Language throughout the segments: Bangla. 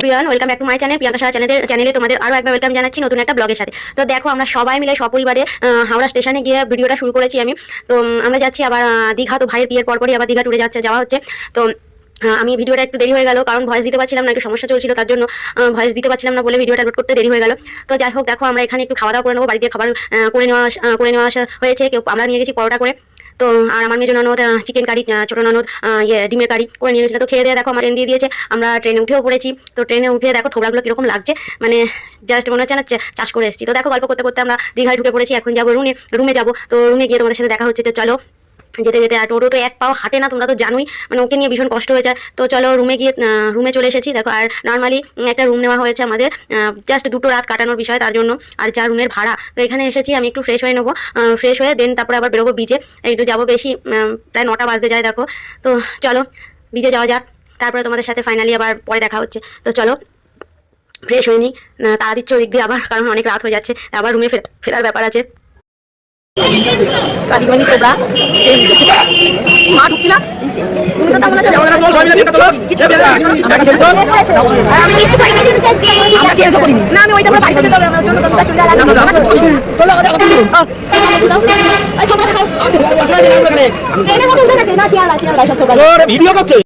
Priyan welcome back to my channel Priyanka Saha চ্যানেলের চ্যানেলে তোমাদের আরও একবার ওয়েলকাম জানাচ্ছি নতুন একটা ব্লগের সাথে। তো দেখো, আমরা সবাই মিলে সপরিবারে হাওড়া স্টেশনে গিয়ে ভিডিওটা শুরু করেছি আমি। তো আমরা যাচ্ছি আবার দীঘা। তো ভাইয়ের বিয়ের পরপরই আবার দীঘা টুরে যাচ্ছে, যাওয়া হচ্ছে। তো আমি ভিডিওটা একটু দেরি হয়ে গেল, কারণ ভয়েস দিতে পারছিলাম না, একটু সমস্যা চলছিল, তার জন্য ভয়েস দিতে পারছিলাম না বলে ভিডিওটা আপলোড করতে দেরি হয়ে গেল। তো যাই হোক, দেখো, আমরা এখানে একটু খাওয়া দাওয়া করে নেব বাড়িতে খাবার করে নেওয়া করে নেওয়া আসা হয়েছে। কেউ আমরা নিয়ে গেছি পরোটা করে। তো আর আমার মেজো ননদ চিকেন কারি ছোটো ননদ ইয়ে ডিমের কারি করে নিয়ে গেছিল তো খেয়ে দিয়ে দেখো আমার দিয়ে দিয়েছে। আমরা ট্রেনে উঠেও পড়েছি। তো ট্রেনে উঠে দেখো থোবড়াগুলো কীরকম লাগছে। মানে জাস্ট মনে হচ্ছে না চাষ করে এসেছি। তো দেখো গল্প করতে করতে আমরা দীঘায় ঢুকে পড়েছি। এখন যাব রুমে রুমে যাব। তো রুমে গিয়ে তোমাদের সাথে দেখা হচ্ছে। তো চলো যেতে যেতে আর টোটো তো এক পাও হাঁটে না, তোমরা তো জানোই। মানে ওকে নিয়ে ভীষণ কষ্ট হয়ে যায়। তো চলো রুমে গিয়ে রুমে চলে এসেছি। দেখো, আর নর্মালি একটা রুম নেওয়া হয়েছে আমাদের জাস্ট দুটো রাত কাটানোর বিষয় তার জন্য। আর যা রুমের ভাড়া। তো এখানে এসেছি, আমি একটু ফ্রেশ হয়ে নেব। ফ্রেশ হয়ে দেন তারপরে আবার বেরোবো বিচে একটু যাব বেশি প্রায় নটা বাজতে যায়, দেখো। তো চলো বিচে যাওয়া যাক। তারপরে তোমাদের সাথে ফাইনালি আবার পরে দেখা হচ্ছে। তো চলো ফ্রেশ হয়ে নিই তাড়া দিচ্ছে ওদিক দিয়ে আবার, কারণ অনেক রাত হয়ে যাচ্ছে। আবার রুমে ফেরার ব্যাপার আছে। কাজীগঞ্জ তোমরা মা ঢুকছি না। ভিডিও করছে?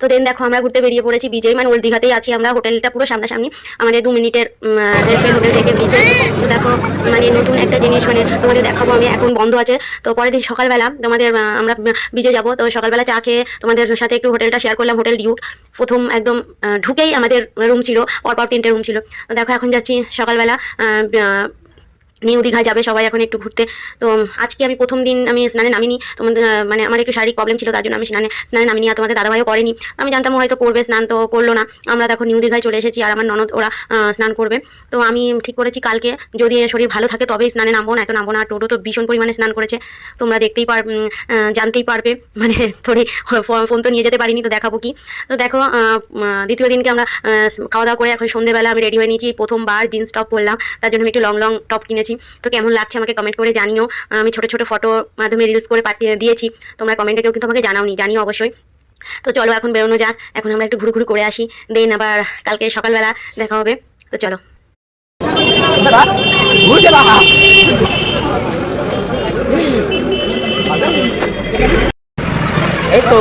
তো দেন দেখো আমরা ঘুরতে বেরিয়ে পড়েছি বিজয় মানে ওল্ড দীঘাতেই আছি আমরা, হোটেলটা পুরো সামনাসামনি, আমাদের দু মিনিটের হোটেল থেকে বিজয় দেখো মানে নতুন একটা জিনিস মানে তোমাদের দেখাবো আমি, এখন বন্ধ আছে। তো পরের দিন সকালবেলা তোমাদের আমরা বিজে যাব। তো সকালবেলা চা খেয়ে তোমাদের সাথে একটু হোটেলটা শেয়ার করলাম, হোটেল ডিউক প্রথম একদম ঢুকেই আমাদের রুম ছিল, পরপর তিনটে রুম ছিল। দেখো, এখন যাচ্ছি সকালবেলা নিউ দীঘায় যাবে সবাই এখন একটু ঘুরতে। তো আজকে আমি প্রথম দিন আমি স্নানে নামিনি। তোমাদের মানে আমার একটু শারীরিক প্রবলেম ছিল তার জন্য আমি স্নানে স্নানে নামিনি আর তোমাদের দাদাভাইও করেনি। আমি জানতাম হয়তো করবে স্নান তো করল না। আমরা দেখো নিউ দীঘায় চলে এসেছি আর আমার ননদ ওরা স্নান করবে। তো আমি ঠিক করেছি কালকে, যদি শরীর ভালো থাকে তবেই স্নানে নামবো না এত নামবো না। টোটো তো ভীষণ পরিমাণে স্নান করেছে। তোমরা দেখতেই পার জানতেই পারবে। মানে থোড়ি ফোন তো নিয়ে যেতে পারিনি, তো দেখাবো কি। তো দেখো দ্বিতীয় দিনকে আমরা খাওয়া দাওয়া করে এখন সন্ধ্যেবেলা আমি রেডি হয়ে নিয়েছি। প্রথমবার জিন্স টপ পরলাম। তার জন্য আমি একটু লং লং টপ কিনেছি। তো কেমন লাগছে আমাকে কমেন্ট করে জানিও। আমি ছোট ছোট ফটো মাধ্যমে রিলস করে পাঠিয়ে দিয়েছি। তোমরা কমেন্টে কেউ কিন্তু আমাকে জানাওনি, জানিও অবশ্যই। তো চলো এখন বেরোনো যাক। এখন আমরা একটু ঘুরু ঘুরু করে আসি। দেন আবার কালকে সকালবেলা দেখা হবে। তো চলো। এই তো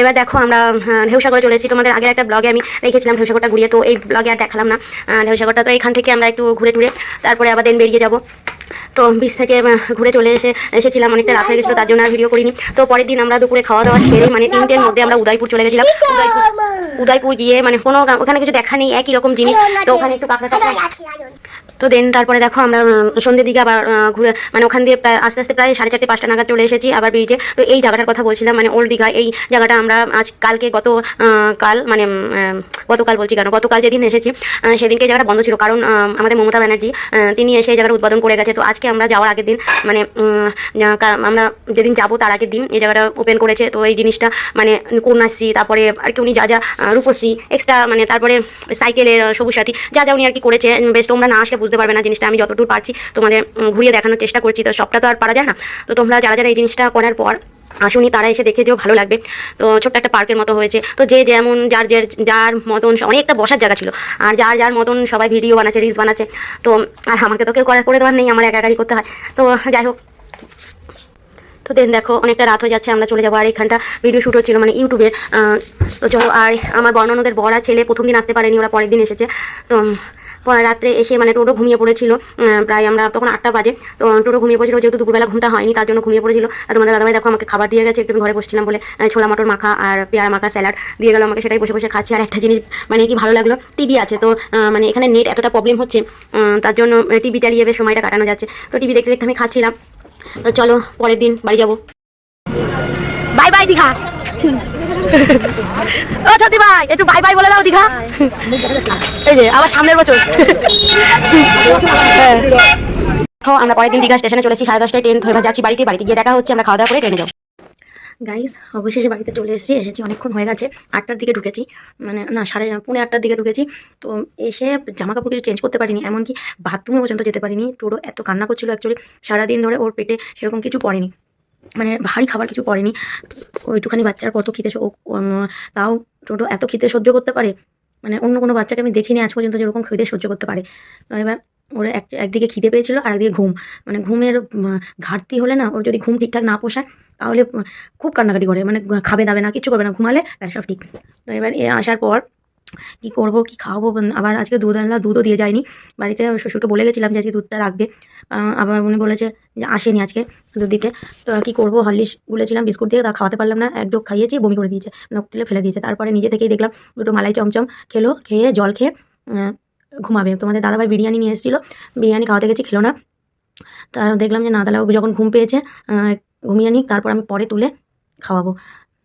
এবার দেখো আমরা ঢেউসাগরে চলে তোমাদের আগে একটা ব্লগে আমি রেখেছিলাম ঢেউসাগরটা ঘুরিয়ে। তো এই ব্লগে আর দেখালাম না। ঢেউসাগরটা তো এখান থেকে আমরা একটু ঘুরে টুরে তারপরে আবার দেন বেরিয়ে যাব। তো বিচ থেকে ঘুরে চলে এসে এসেছিলাম অনেকটা রাত হয়ে গেছিল তার জন্য আর ভিডিও করিনি। তো পরের দিন আমরা দুপুরে খাওয়া দাওয়া সেরে মানে তিনটের মধ্যে আমরা উদয়পুর চলে গেছিলাম। উদয়পুর উদয়পুর গিয়ে মানে কোনো ওখানে কিছু দেখা নেই একই রকম জিনিস। তো ওখানে একটু কাঁকড়া তো দেন তারপরে দেখো আমরা সন্ধ্যের দিকে আবার ঘুরে মানে ওখান দিয়ে প্রায় আস্তে আস্তে প্রায় সাড়ে চারটে পাঁচটা নাগাদ চলে এসেছি আবার ব্রিজে তো এই জায়গাটার কথা বলছিলাম মানে ওল্ড দীঘা এই জায়গাটা আমরা আজ কালকে গত কাল মানে গতকাল বলছি কেন গতকাল যেদিন এসেছি সেদিনকে জায়গাটা বন্ধ ছিল। কারণ আমাদের মমতা ব্যানার্জি তিনি এসে এই জায়গাটা উদ্বোধন করে গেছে। তো আজকে আমরা যাওয়ার আগের দিন মানে আমরা যেদিন যাব তার আগের দিন এই জায়গাটা ওপেন করেছে। তো এই জিনিসটা মানে কন্যাশ্রী, তারপরে আর কি উনি যা যা রূপশ্রী এক্সট্রা মানে তারপরে সাইকেলের সবুজ সাথী, যা যা উনি আর কি করেছে বেশ তোমরা না আসলে বুঝতে পারবে না জিনিসটা, আমি যতদূর পারছি তোমাদের ঘুরিয়ে দেখানোর চেষ্টা করছি। তো সবটা তো আর পারা যায় না। তো তোমরা যারা যারা এই জিনিসটা করার পর আসুনি, তারা এসে দেখে যেও ভালো লাগবে। তো ছোট্ট একটা পার্কের মতো হয়েছে। তো যে যেমন যার যার যার মতন অনেকটা বসার জায়গা ছিল। আর যার যার মতন সবাই ভিডিও বানাচ্ছে রিলস বানাচ্ছে। তো আর আমাকে তো কেউ করা করে দেওয়ার নেই, আমার একাকারই করতে হয়। তো যাই হোক। তো দেন দেখো, অনেকটা রাত হয়ে যাচ্ছে, আমরা চলে যাব। আর এখানটা ভিডিও শ্যুট হচ্ছিল মানে ইউটিউবের তো চলো, আর আমার বর্ণনদের বড় ছেলে প্রথম দিন আসতে পারেনি, ওরা পরের দিন এসেছে। তো রাত্রে এসে মানে টোটো ঘুমিয়ে পড়েছিল প্রায় আমরা তখন আটটা বাজে। তো টোটো ঘুমিয়ে পড়েছিল যেহেতু দুপুরবেলা ঘুমটা হয়নি তার জন্য ঘুমিয়ে পড়েছিল। আর তোমাদের দাদাভাই দেখো আমাকে খাবার দিয়ে গেছে একটু আমি ঘরে বসছিলাম বলে ছোলা মটর মাখা আর পেয়ারা মাখা স্যালাড দিয়ে গেল আমাকে সেটাই বসে বসে খাচ্ছি। আর একটা জিনিস মানে কি ভালো লাগল টিভি আছে। তো মানে এখানে নেট এতটা প্রবলেম হচ্ছে তার জন্য টিভি চালিয়ে বেশ সময়টা কাটানো যাচ্ছে। তো টিভি দেখতে দেখতে আমি খাচ্ছিলাম। তো চলো পরের দিন বাড়ি যাব। Bye bye Digha. ও সত্যি ভাই, একটু বাই বাই বলে দাও দীঘা। এই যে, আবার সামনের বছর। হ্যাঁ। আমরা পরের দিন দীঘা স্টেশনে চলেছি, সাড়ে দশটায় ট্রেন ধরে যাচ্ছি বাড়িতে বাড়িতে গিয়ে দেখা হচ্ছে, আমরা খাওয়া দাওয়া করে ট্রেনে গাইস অবশেষে বাড়িতে চলে এসেছি এসেছি অনেকক্ষণ হয়ে গেছে, আটটার দিকে ঢুকেছি মানে না, সাড়ে পৌনে আটটার দিকে ঢুকেছি, তো এসে জামা কাপড় কিছু চেঞ্জ করতে পারিনি, এমনকি বাথরুমে পর্যন্ত যেতে পারিনি টোটো এত কান্না করছিল অ্যাকচুয়ালি সারাদিন ধরে ওর পেটে সেরকম কিছু পড়েনি। মানে ভারী খাবার কিছু পড়েনি। ওইটুখানি বাচ্চার কত খিদে তাও টোটো এত খিদে সহ্য করতে পারে? মানে অন্য কোনো বাচ্চাকে আমি দেখিনি আজ পর্যন্ত যেরকম খিদে সহ্য করতে পারে। তো এবার ওর এক একদিকে খিদে পেয়েছিল, আর একদিকে ঘুম। মানে ঘুমের ঘাটতি হলে না ওর যদি ঘুম ঠিকঠাক না পোষায়, তাহলে খুব কান্নাকাটি করে। মানে খাবে দাবে না কিছু করবে না। ঘুমালে, ব্যাস, সব ঠিক। তো এবার এ আসার পর কী করব, কি খাওয়াবো? আবার আজকে দুধ আনলা দুধও দিয়ে যায়নি। বাড়িতে শ্বশুরকে বলে গেছিলাম যে আজকে দুধটা রাখবে। আবার উনি বলেছে যে আসেনি আজকে দুধ দিতে। তো কী করব? হরলিক্স গুলেছিলাম, বিস্কুট দিয়ে, তা খাওয়াতে পারলাম না। এক খাইয়েছি, বমি করে দিয়েছে। নখ তুলে ফেলে দিয়েছে। তারপরে নিজে থেকেই দেখলাম দুটো মালাই চমচম খেলো, খেয়ে জল খেয়ে ঘুমাবে। তোমাদের দাদাভাই বিরিয়ানি নিয়ে এসেছিল। বিরিয়ানি খাওয়াতে গেছি, খেলো না। তার দেখলাম যে না তাহলে যখন ঘুম পেয়েছে ঘুমিয়ে নিক, তারপর আমি পরে তুলে খাওয়াবো।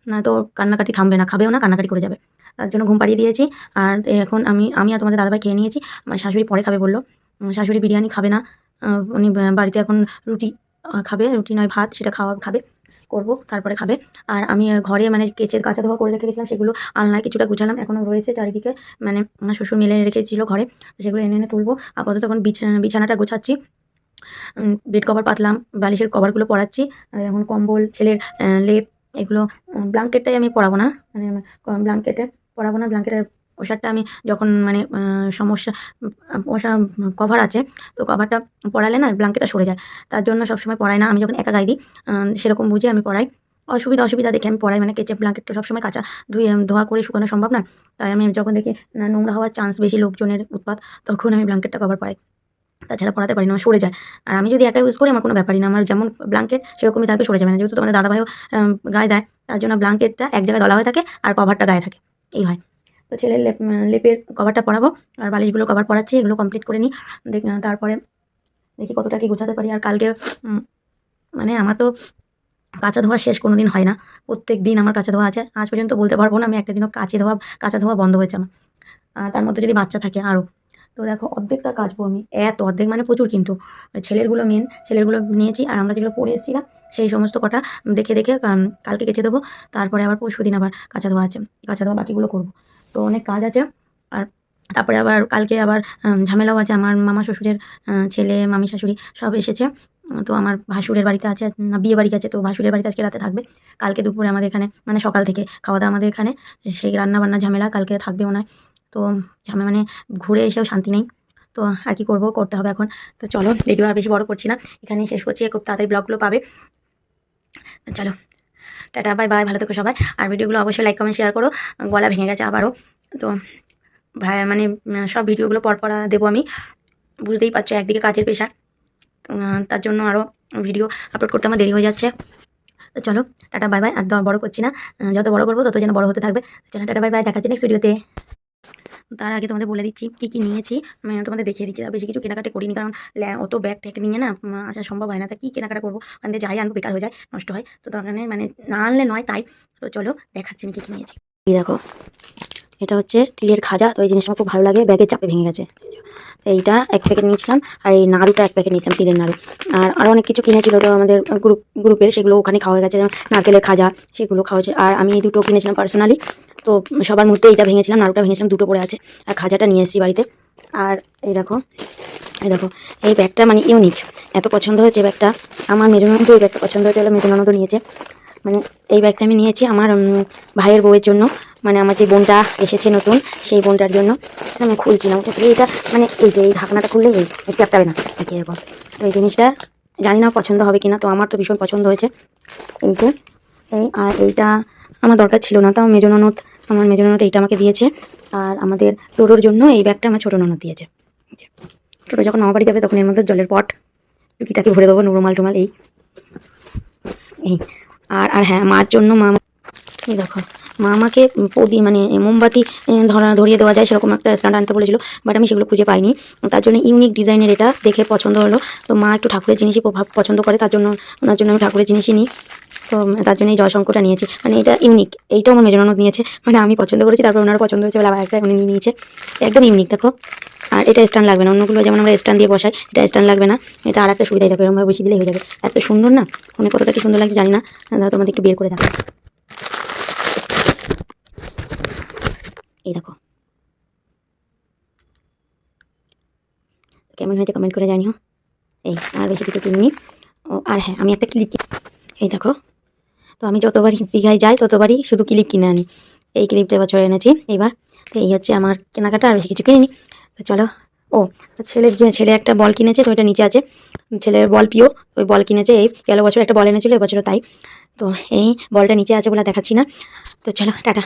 না তো কান্নাকাটি থামবে না, খাবেও না, কান্নাকাটি করে যাবে। তার জন্য ঘুম পাড়িয়ে দিয়েছি। আর এখন আমি আমি আর তোমাদের দাদাভাই খেয়ে নিয়েছি। আমার শাশুড়ি পরে খাবে বলল। শাশুড়ি বিরিয়ানি খাবে না। উনি বাড়িতে এখন রুটি খাবে, রুটি নয়, ভাত, সেটা খাওয়া, খাবে, করব, তারপরে খাবে। আর আমি ঘরে মানে কেচের কাঁচা ধোয়া করে রেখে গেছিলাম, সেগুলো আলনায় কিছুটা গুছালাম। এখনও রয়েছে চারিদিকে মানে আমার শ্বশুর মেলে রেখেছিল ঘরে। সেগুলো এনে এনে তুলবো। আপাতত এখন বিছানা, বিছানাটা গোছাচ্ছি। বেড কভার পাতলাম, বালিশের কভারগুলো পরাচ্ছি। এখন কম্বল, ছেলের লেপ এগুলো ব্ল্যাঙ্কেটটাই আমি পরাবো না। মানে ব্ল্যাঙ্কেটে পরাবো না। ব্ল্যাঙ্কেটের পোশাকটা আমি যখন মানে সমস্যা ওষা কভার আছে, তো কভারটা পরালে না ব্ল্যাঙ্কেটটা সরে যায়। তার জন্য সবসময় পরাই না। আমি যখন একা গায়ে দিই সেরকম বুঝে আমি পরাই। অসুবিধা অসুবিধা দেখে আমি পরাই। মানে কেচে ব্ল্যাঙ্কেট তো সবসময় কাঁচা, ধুয়ে ধোয়া করে শুকানো সম্ভব না। তাই আমি যখন দেখি নোংরা হওয়ার চান্স বেশি লোকজনের উৎপাত, তখন আমি ব্ল্যাঙ্কেটটা কভার পরাই। তাছাড়া পড়াতে পারি না, সরে যায়। আর আমি যদি একা ইউজ করি, আমার কোনো ব্যাপারই না। আমার যেমন ব্ল্যাঙ্কেট সেরকমই থাকবে, সরে যাবে না। যেহেতু তোমাদের দাদাভাইও গায়ে দেয়, তার জন্য ব্ল্যাঙ্কেটটা এক জায়গায় দলা হয়ে থাকে আর কভারটা গায়ে থাকে। এই হয়। তো ছেলের লেপ লেপের কভারটা পরাবো, আর বালিশগুলো কভার পরাচ্ছি, এগুলো কমপ্লিট করে নিই তারপরে দেখি কতটা কি গোছাতে পারি। আর কালকে মানে আমার তো কাঁচা ধোয়া শেষ কোনো দিন হয় না। প্রত্যেক দিন আমার কাঁচা ধোয়া আছে। আজ পর্যন্ত বলতে পারব না, আমি একটা দিনও কাঁচি ধোয়া, কাঁচা ধোয়া বন্ধ হয়েছে আমার। তার মধ্যে যদি বাচ্চা থাকে আরও। তো দেখো, অর্ধেকটা কাচবো আমি। এত অর্ধেক মানে প্রচুর কিন্তু। ছেলেরগুলো মেন ছেলেরগুলো নিয়েছি, আর আমরা যেগুলো পরে এসেছিলাম, সেই সমস্ত কটা দেখে দেখে কালকে কেচে দেবো। তারপরে আবার পরশু দিন আবার কাঁচা ধোয়া আছে, কাঁচা ধোয়া বাকিগুলো করব। তো অনেক কাজ আছে, আর তারপরে আবার কালকে আবার ঝামেলাও আছে। আমার মামা শ্বশুরের ছেলে, মামি শাশুড়ি সব এসেছে। তো আমার ভাসুরের বাড়িতে আছে, না, বিয়ে বাড়ি আছে তো ভাসুরের বাড়িতে আজকে রাতে থাকবে। কালকে দুপুরে আমাদের এখানে মানে সকাল থেকে, খাওয়া দাওয়া আমাদের এখানে। সেই রান্না বান্না ঝামেলা কালকে থাকবেও না। তো ঝামে মানে ঘুরে এসেও শান্তি নেই। তো আর কি করব, করতে হবে এখন। তো চলো ভিডিও আর বেশি বড় করছি না। এখানেই শেষ করছি, খুব তাড়াতাড়ি ব্লগগুলো পাবে। চলো, টাটা, বাই বাই, ভালো থেকো সবাই। আর ভিডিওগুলো অবশ্যই লাইক কমেন্ট শেয়ার করো। গলা ভেঙে গেছে আবারও। তো ভাই মানে সব ভিডিওগুলো পরপর দেবো আমি। বুঝতেই পারছ, একদিকে কাজের পেশা। তার জন্য আরও ভিডিও আপলোড করতে আমার দেরি হয়ে যাচ্ছে। তো চলো, টাটা, বাই বাই। আর বড় করছি না। যত বড় করব, তত যেন বড় হতে থাকবে। চলো, টাটা, বাই বাই। দেখাচ্ছি নেক্সট ভিডিওতে তার আগে তোমাদের বলে দিচ্ছি কী কী নিয়েছি। তোমাদের দেখিয়ে দিচ্ছি। বেশি কিছু কেনাকাটা করিনি, কারণ অত ব্যাগ ট্যাগ নিয়ে না আসা সম্ভব হয় না। তা কী কেনাকাটা করব? মানে যাই আনব বেকার হয়ে যায়, নষ্ট হয়। তো তার মানে না আনলে নয় তাই। তো চলো দেখাচ্ছি কী কী নিয়েছি। দেখো এটা হচ্ছে তিলের খাজা। তো এই জিনিসটা আমার খুব ভালো লাগে, ব্যাগের চাপে ভেঙে গেছে। এইটা এক প্যাকেট নিয়েছিলাম, আর এই নাড়ুটা এক প্যাকেট নিয়েছিলাম, তিলের নাড়ু। আর আরও অনেক কিছু কিনেছিল তো আমাদের গ্রুপ গ্রুপের সেগুলো ওখানে খাওয়া গেছে, যেমন নারকেলের খাজা, সেগুলো খাওয়া হয়েছে। আর আমি এই দুটো কিনেছিলাম পার্সোনালি তো সবার মধ্যে এইটা ভেঙেছিলাম, নাড়ুটা ভেঙেছিলাম, দুটো পড়ে আছে। আর খাজাটা নিয়ে এসেছি বাড়িতে। আর এই দেখো এই দেখো, এই ব্যাগটা মানে ইউনিক এত পছন্দ হয়েছে ব্যাগটা। আমার মেজনন্দ এই ব্যাগটা পছন্দ হয়েছে বলে মেজনন্দ নিয়েছে। মানে এই ব্যাগটা আমি নিয়েছি আমার ভাইয়ের বউয়ের জন্য। মানে আমার যে বোনটা এসেছে নতুন, সেই বোনটার জন্য আমি খুলছি না বুঝতে এটা মানে এই যে এই ঢাকনাটা খুললে এই চ্যাপটাবে না ঠিক এরকম। তো এই জিনিসটা জানি না পছন্দ হবে কিনা, তো আমার তো ভীষণ পছন্দ হয়েছে। এই যে, এই, আর এইটা আমার দরকার ছিল না, তাও মেজো ননদ, আমার মেজো ননদ এইটা আমাকে দিয়েছে। আর আমাদের টোটোর জন্য এই ব্যাগটা আমার ছোটো ননদ দিয়েছে। টোটো যখন আমার বাড়ি যাবে তখন এর মধ্যে জলের পট, টুকিটাকি ভরে দেবো, নুরুমাল টুমাল, এই। এই, আর আর হ্যাঁ মার জন্য মা এই দেখো মা আমাকে প্রদি মানে মোমবাতি ধরা, ধরিয়ে দেওয়া যায় সেরকম একটা স্ট্যান্ড আনতে বলেছিল বাট আমি সেগুলো খুঁজে পাইনি। তার জন্য ইউনিক ডিজাইনের এটা দেখে পছন্দ হলো। তো মা একটু ঠাকুরের জিনিসই পছন্দ করে, তার জন্য, ওনার জন্য আমি ঠাকুরের জিনিসই নিই। তো তার জন্য এই জয়শঙ্করটা নিয়েছি। মানে এটা ইউনিক এইটাও আমার মেজননদ নিয়েছে। মানে আমি পছন্দ করেছি, তারপর ওনারও পছন্দ হয়েছে বলে একটা উনি নিয়েছে। একদম ইউনিক দেখো। আর এটা স্ট্যান্ড লাগবে না, অন্যগুলো যেমন আমরা স্ট্যান্ড দিয়ে বসাই, এটা স্ট্যান্ড লাগবে না। এটা আর একটা সুবিধাই থাকবে এরকমভাবে বসিয়ে দিলেই হয়ে যাবে। এত সুন্দর না? ফোনে কতটা কি সুন্দর লাগছে জানি না। দাদা তোমাদের একটু বের করে দেখো এই দেখো। কেমন হয়েছে কমেন্ট করে জানিও। এই, আর বেশি কিছু কিনিনি। ও, আর হ্যাঁ আমি একটা ক্লিপ এই দেখো, তো আমি যতবারই দীঘায় যাই, ততবারই শুধু ক্লিপ কিনে আনি। এই ক্লিপটা এবছর এনেছি, এইবার। তো এই হচ্ছে আমার কেনাকাটা, আর বেশি কিছু কিনিনি। তো চলো, ও ছেলের যে ছেলে একটা বল কিনেছে, তো ওটা নিচে আছে। ছেলের বল পিও ওই বল কিনেছে, এই গেল বছর একটা বল এনেছিল, এবছরও তাই। তো এই বলটা নিচে আছে বলে দেখাচ্ছি না। তো চলো, টাটা।